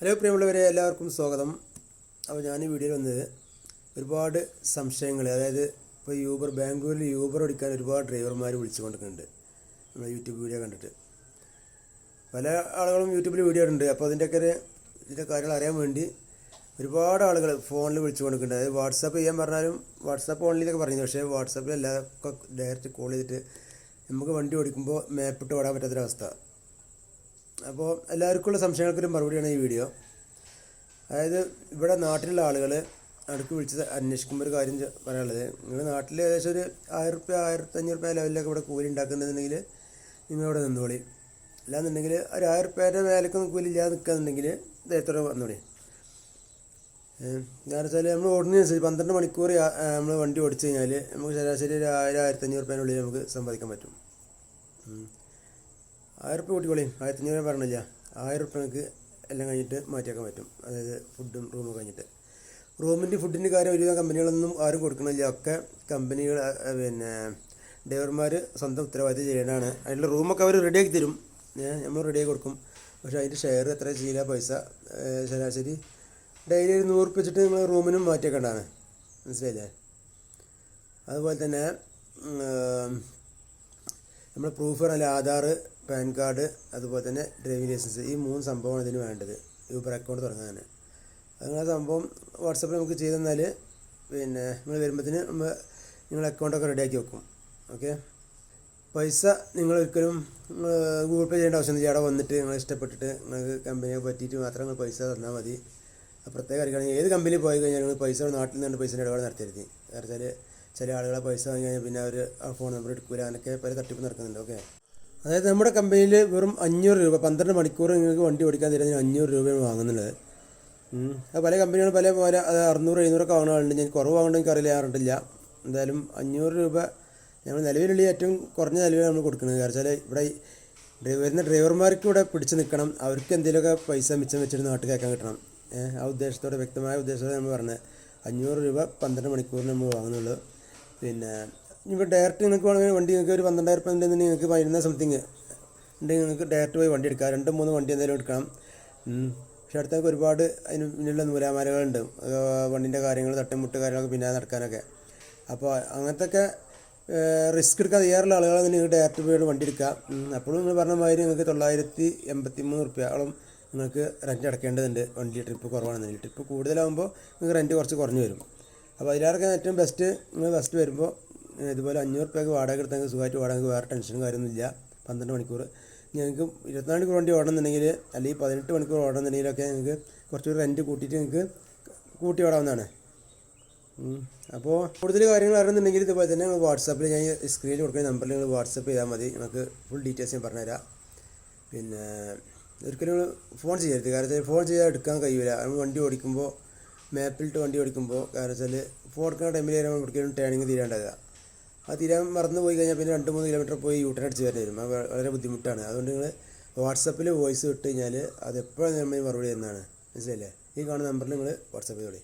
Hello പ്രിയമുള്ളവരെ എല്ലാവർക്കും സ്വാഗതം. അപ്പോൾ ഞാൻ ഈ വീഡിയോയിൽ വന്നത് ഒരുപാട് സംശയങ്ങൾ അതായത് ഇപ്പോൾ യൂബർ ബാംഗ്ലൂരിൽ യൂബർ ഓടിക്കാൻ ഒരുപാട് ഡ്രൈവർമാർ വിളിച്ചുകൊണ്ടിരിക്കുന്നുണ്ട്. നമ്മുടെ യൂട്യൂബ് വീഡിയോ കണ്ടിട്ട്. പല ആളുകളും യൂട്യൂബിൽ വീഡിയോ ഉണ്ട് അപ്പോൾ അതിന്റെയൊക്കെ ഒരു ഇതിന്റെ കാര്യങ്ങൾ അറിയാൻ വേണ്ടി ഒരുപാട് ആളുകൾ ഫോണിൽ വിളിച്ചുകൊണ്ടിരിക്കുന്നുണ്ട്. അതായത് വാട്സാപ്പ് ചെയ്യാൻ പറഞ്ഞാലും വാട്സാപ്പ് ഓൺലൈനൊക്കെ പറഞ്ഞു പക്ഷേ വാട്സാപ്പിൽ എല്ലാവർക്കും ഡയറക്റ്റ് കോൾ ചെയ്തിട്ട് നമുക്ക് വണ്ടി ഓടിക്കുമ്പോൾ മാപ്പിട്ട് ഓടാൻ പറ്റാത്തൊരവസ്ഥ. അപ്പോൾ എല്ലാവർക്കുമുള്ള സംശയങ്ങൾക്കൊരു മറുപടിയാണ് ഈ വീഡിയോ. അതായത് ഇവിടെ നാട്ടിലുള്ള ആളുകൾ അടുക്ക് വിളിച്ച് അന്വേഷിക്കുമ്പോൾ ഒരു കാര്യം പറയാനുള്ളത്. നിങ്ങൾ നാട്ടിൽ ഏകദേശം ഒരു ആയിരം റുപ്യ ആയിരത്തഞ്ഞൂറ് റുപ്യ ലെവലിലൊക്കെ ഇവിടെ കൂലി ഉണ്ടാക്കുന്നുണ്ടെങ്കിൽ നിങ്ങൾ ഇവിടെ നിന്നോളി. അല്ലാന്നുണ്ടെങ്കിൽ ഒരു ആയിരം റുപ്യേന്റെ മേലേക്ക് കൂലി ഇല്ലാതെ നിൽക്കുകയെന്നുണ്ടെങ്കിൽ ദേഹത്തോടെ വന്നോളി? കാരണം വെച്ചാൽ നമ്മൾ ഓടുന്നതിനനുസരിച്ച് പന്ത്രണ്ട് മണിക്കൂർ നമ്മൾ വണ്ടി ഓടിച്ചു കഴിഞ്ഞാൽ നമുക്ക് ശരാശരി ഒരു ആയിരം ആയിരത്തഞ്ഞൂറ് റുപ്യേനുള്ളിൽ നമുക്ക് സമ്പാദിക്കാൻ പറ്റും. ആയിരം റുപ്യ ആയിരത്തി അഞ്ഞൂറ് പറഞ്ഞില്ല. ആയിരം റുപ്യ നമുക്ക് എല്ലാം കഴിഞ്ഞിട്ട് മാറ്റിയാക്കാൻ പറ്റും. അതായത് ഫുഡും റൂമും കഴിഞ്ഞിട്ട്. റൂമിന്റെ ഫുഡിന്റെ കാര്യം ഒരുവിധ കമ്പനികളൊന്നും ആരും കൊടുക്കണില്ല. ഒക്കെ കമ്പനികൾ പിന്നെ ഡ്രൈവർമാർ സ്വന്തം ഉത്തരവാദിത്തം ചെയ്യേണ്ടതാണ്. അതിനുള്ള റൂമൊക്കെ അവർ റെഡിയാക്കി തരും. നമ്മൾ റെഡിയാക്കി കൊടുക്കും. പക്ഷേ അതിന്റെ ഷെയർ എത്ര ചെയ്യില്ല പൈസ ശരാശരി? ഡെയിലി ഒരു നൂറ് റുപ്യ വെച്ചിട്ട് നിങ്ങൾ റൂമിനും മാറ്റിയേക്കേണ്ടതാണ് മനസ്സിലായില്ലേ? അതുപോലെ തന്നെ നമ്മൾ പ്രൂഫ് പറഞ്ഞാൽ ആധാർ പാൻ കാർഡ് അതുപോലെ തന്നെ ഡ്രൈവിംഗ് ലൈസൻസ് ഈ മൂന്ന് സംഭവമാണ് ഇതിന് വേണ്ടത്. യൂബർ അക്കൗണ്ട് തുടങ്ങാൻ അങ്ങനെ സംഭവം വാട്സപ്പിൽ നമുക്ക് ചെയ്ത് തന്നാൽ പിന്നെ നിങ്ങൾ വരുമ്പോഴത്തേന് നമ്മൾ നിങ്ങൾ അക്കൗണ്ടൊക്കെ റെഡിയാക്കി വെക്കും. ഓക്കെ പൈസ നിങ്ങൾ ഒരിക്കലും ഗൂഗിൾ പേ ചെയ്യേണ്ട ആവശ്യമൊന്നുമില്ല അവിടെ വന്നിട്ട് നിങ്ങൾ ഇഷ്ടപ്പെട്ടിട്ട് നിങ്ങൾക്ക് കമ്പനിയെ പറ്റിയിട്ട് മാത്രം നിങ്ങൾ പൈസ തന്നാൽ മതി. പ്രത്യേക കാര്യമാണ് ഏത് കമ്പനി പോയി കഴിഞ്ഞാൽ നിങ്ങൾ പൈസ നാട്ടിൽ നിന്ന് പൈസ ഇടപാട് നടത്തരുത്. കാരണം വെച്ചാൽ ചില ആളുകളെ പൈസ വാങ്ങി കഴിഞ്ഞാൽ പിന്നെ അവർ ആ ഫോൺ നമ്പർ എടുക്കില്ല അങ്ങനെയൊക്കെ പല തട്ടിപ്പ് നടക്കുന്നുണ്ട്. ഓക്കെ അതായത് നമ്മുടെ കമ്പനിയിൽ വെറും അഞ്ഞൂറ് രൂപ പന്ത്രണ്ട് മണിക്കൂർ നിങ്ങൾക്ക് വണ്ടി ഓടിക്കാൻ തരുന്നതിന് അഞ്ഞൂറ് രൂപയാണ് വാങ്ങുന്നുള്ളത്. ഉം. അത് പല കമ്പനികളും പല പോലെ അത് അറുന്നൂറ് എഴുന്നൂറൊക്കെ വാങ്ങുന്നുണ്ട് ഞാൻ കുറവ് വാങ്ങണമെങ്കിൽ എനിക്ക് അറിയില്ല എന്തായാലും അഞ്ഞൂറ് രൂപ ഞങ്ങൾ നിലവിലുള്ള ഏറ്റവും കുറഞ്ഞ നിലവിലാണ് നമ്മൾ കൊടുക്കുന്നത്. കാരണം വെച്ചാൽ ഇവിടെ വരുന്ന ഡ്രൈവർമാർക്ക് ഇവിടെ പിടിച്ച് നിൽക്കണം അവർക്ക് എന്തെങ്കിലുമൊക്കെ പൈസ മിച്ചം വെച്ചിട്ട് നാട്ടിൽ കയക്കാൻ കിട്ടണം. ആ ഉദ്ദേശത്തോടെ വ്യക്തമായ ഉദ്ദേശത്തോടെ നമ്മൾ പറഞ്ഞത്. അഞ്ഞൂറ് രൂപ പന്ത്രണ്ട് മണിക്കൂറിന് നമ്മൾ വാങ്ങുന്നുള്ളൂ. പിന്നെ ഇപ്പോൾ ഡയറക്റ്റ് നിങ്ങൾക്ക് വേണമെങ്കിൽ വണ്ടി നിങ്ങൾക്ക് ഒരു പന്ത്രണ്ടായിരം റുപ്യ ഉണ്ടെങ്കിൽ നിങ്ങൾക്ക് പതിനൊന്ന് സംതിങ് ഉണ്ടെങ്കിൽ നിങ്ങൾക്ക് ഡയറക്റ്റ് പോയി വണ്ടി എടുക്കാം. രണ്ട് മൂന്ന് വണ്ടി എന്തായാലും എടുക്കണം. പക്ഷേ അടുത്തൊക്കെ ഒരുപാട് അതിന് പിന്നിലുള്ള നൂലാമാലകളുണ്ട്. വണ്ടിന്റെ കാര്യങ്ങൾ തട്ടിമുട്ട് കാര്യങ്ങളൊക്കെ പിന്നെ നടക്കാനൊക്കെ. അപ്പോൾ അങ്ങനത്തെയൊക്കെ റിസ്ക് എടുക്കാൻ തയ്യാറുള്ള ആളുകളെ നിങ്ങൾക്ക് ഡയറക്റ്റ് പോയി വണ്ടി എടുക്കാം. അപ്പോഴും നിങ്ങൾ പറഞ്ഞ മാതിരി നിങ്ങൾക്ക് തൊള്ളായിരത്തി എൺപത്തി മൂന്ന് റുപ്യോളം നിങ്ങൾക്ക് റെന്റ് അടക്കേണ്ടതുണ്ട് വണ്ടി ട്രിപ്പ് കുറവാണെന്നുണ്ടെങ്കിൽ. ട്രിപ്പ് കൂടുതലാകുമ്പോൾ നിങ്ങൾക്ക് റെന്റ് കുറച്ച് കുറഞ്ഞു വരും. അപ്പോൾ അതിലേറൊക്കെ ഏറ്റവും ബെസ്റ്റ് നിങ്ങൾ ബെസ്റ്റ് വരുമ്പോൾ ഇതുപോലെ അഞ്ഞൂറ് രൂപയ്ക്ക് വാടക എടുത്തെങ്കിൽ സുഖമായിട്ട് വാടക വേറെ ടെൻഷനും കാര്യമൊന്നുമില്ല. പന്ത്രണ്ട് മണിക്കൂർ ഞങ്ങൾക്ക് ഇരുപത്തിനാല് മണിക്കൂർ വണ്ടി ഓടണമെന്നുണ്ടെങ്കിൽ അല്ലെങ്കിൽ പതിനെട്ട് മണിക്കൂർ ഓടണമെന്നുണ്ടെങ്കിലൊക്കെ നിങ്ങൾക്ക് കുറച്ചുകൂടി റെന്റ് കൂട്ടിയിട്ട് ഞങ്ങൾക്ക് കൂട്ടി ഓടാവുന്നതാണ്. അപ്പോൾ കൂടുതൽ കാര്യങ്ങൾ അറിയുന്നുണ്ടെങ്കിൽ ഇതുപോലെ തന്നെ നിങ്ങൾ വാട്സാപ്പിൽ ഞാൻ സ്ക്രീനിൽ കൊടുക്കുന്ന നമ്പറിൽ നിങ്ങൾ വാട്സപ്പ് ചെയ്താൽ മതി. നമുക്ക് ഫുൾ ഡീറ്റെയിൽസ് ഞാൻ പറഞ്ഞുതരാം. പിന്നെ ഒരിക്കലും ഫോൺ ചെയ്യരുത്. കാരണം ഫോൺ ചെയ്താൽ എടുക്കാൻ കഴിയില്ല വണ്ടി ഓടിക്കുമ്പോൾ മാപ്പിലിട്ട് വണ്ടി ഓടിക്കുമ്പോൾ കാരണം വെച്ചാൽ ഫോർക്കുന്ന ടൈമിൽ നമ്മൾ ഇവിടേക്കും ടേണിങ് തീരാണ്ടാകുക ആ തീരാൻ മറന്നു പോയി കഴിഞ്ഞാൽ പിന്നെ രണ്ട് മൂന്ന് കിലോമീറ്റർ പോയി യൂട്ടേൺ അടിച്ച് വരേണ്ടി വരും. വളരെ ബുദ്ധിമുട്ടാണ്. അതുകൊണ്ട് നിങ്ങൾ വാട്സപ്പിൽ വോയിസ് വിട്ട് കഴിഞ്ഞാൽ അത് എപ്പോഴും നമ്മൾ മറുപടി തരുന്നതാണ് മനസ്സിലായില്ലേ? ഈ കാണുന്ന നമ്പറിൽ നിങ്ങൾ വാട്സപ്പ് ചെയ്തോളി.